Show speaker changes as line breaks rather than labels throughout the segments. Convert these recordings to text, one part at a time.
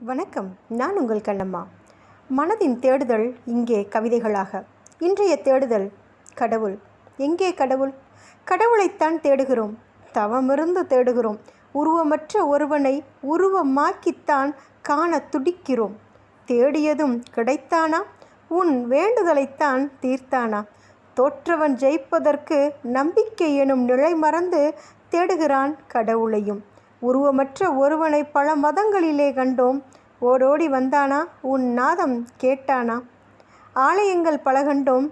வணக்கம் நான் உங்கள் கண்ணம்மா. மனதின் தேடுதல் இங்கே கவிதைகளாக. இன்றைய தேடுதல் கடவுள். எங்கே கடவுள்? கடவுளைத்தான் தேடுகிறோம். தவமிருந்து தேடுகிறோம். உருவமற்ற ஒருவனை உருவமாக்கித்தான் காண துடிக்கிறோம். தேடியதும் கிடைத்தானா? உன் வேண்டுதலைத்தான் தீர்த்தானா? தோற்றவன் ஜெயிப்பதற்கு நம்பிக்கை எனும் நிலை மறந்து தேடுகிறான் கடவுளையும். உருவமற்ற ஒருவனை பல மதங்களிலே கண்டோம். ஓடோடி வந்தானா? உன் நாதம் கேட்டானா? ஆலயங்கள் பல கண்டோம்.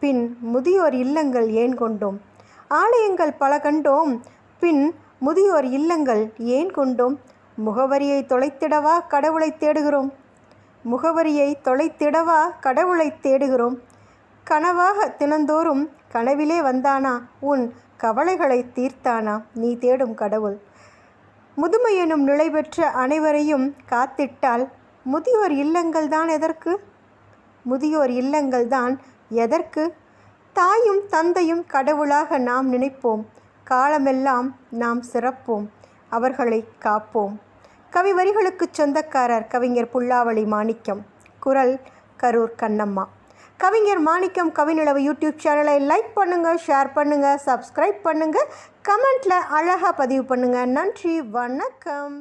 பின் முதியோர் இல்லங்கள் ஏன் கொண்டோம்? ஆலயங்கள் பல கண்டோம். பின் முதியோர் இல்லங்கள் ஏன் கொண்டோம்? முகவரியை தொலைத்திடவா? கடவுளை தேடுகிறோம். முகவரியை தொலைத்திடவா? கடவுளை தேடுகிறோம். கனவாக தினந்தோறும் கனவிலே வந்தானா? உன் கவலைகளை தீர்த்தானா? நீ தேடும் கடவுள். முதுமை எனும் நிலை பெற்ற அனைவரையும் காத்திட்டால் முதியோர் இல்லங்கள் தான் எதற்கு? முதியோர் இல்லங்கள் தான் எதற்கு? தாயும் தந்தையும் கடவுளாக நாம் நினைப்போம். காலமெல்லாம் நாம் சிறப்போம். அவர்களை காப்போம். கவி வரிகளுக்கு சொந்தக்காரர் கவிஞர் புல்லாவளி மாணிக்கம். குரல் கரூர் கண்ணம்மா. கவிஞர் மாணிக்கம் கவிநிலவு யூடியூப் சேனலை லைக் பண்ணுங்கள் ஷேர் பண்ணுங்கள் சப்ஸ்கிரைப் பண்ணுங்கள் கமெண்ட்டில் அழகாக பதிவு பண்ணுங்கள் நன்றி வணக்கம்.